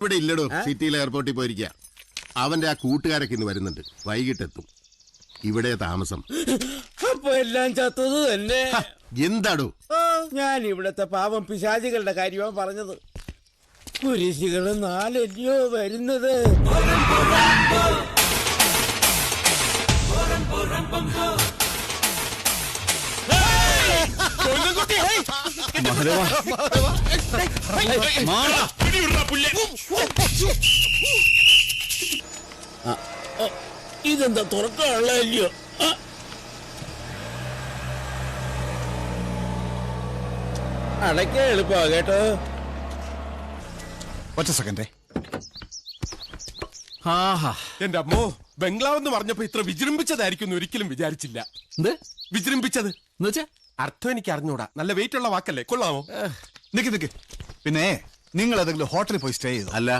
ഇവിടെ ഇല്ലടോ. സിറ്റിയിൽ എയർപോർട്ടിൽ പോയിരിക്കുക അവന്റെ ആ കൂട്ടുകാരൊക്കെ ഇന്ന് വരുന്നുണ്ട്. വൈകിട്ടെത്തും. ഇവിടെ താമസം. അപ്പൊ എല്ലാം ചത്തത് തന്നെ. എന്താടോ? ഞാൻ ഇവിടത്തെ പാവം പിശാചികളുടെ കാര്യമാണ് പറഞ്ഞത്. കുരിശികൾ നാലല്ലയോ വരുന്നത്. ഇതെന്താ തുറക്കാനുള്ളതല്ലയോ ആ. അടയ്ക്കാൻ എളുപ്പമാ കേട്ടോ. ഒറ്റ സെക്കൻഡേ. എന്റെ അമ്മോ ബംഗ്ലാവ് എന്ന് പറഞ്ഞപ്പോ ഇത്ര വിജൃംഭിച്ചതായിരിക്കും ഒരിക്കലും വിചാരിച്ചില്ല. എന്ത്? വിജൃംഭിച്ചത്? എന്നുവെച്ചാ അർത്ഥം എനിക്ക് അറിഞ്ഞൂടാ. നല്ല വെയിറ്റ് ഉള്ള വാക്കല്ലേ? കൊള്ളാമോ? നിക്ക് നിക്ക്. പിന്നെ നിങ്ങൾ ഏതെങ്കിലും ഹോട്ടലിൽ പോയി സ്റ്റേ ചെയ്തു? അല്ല.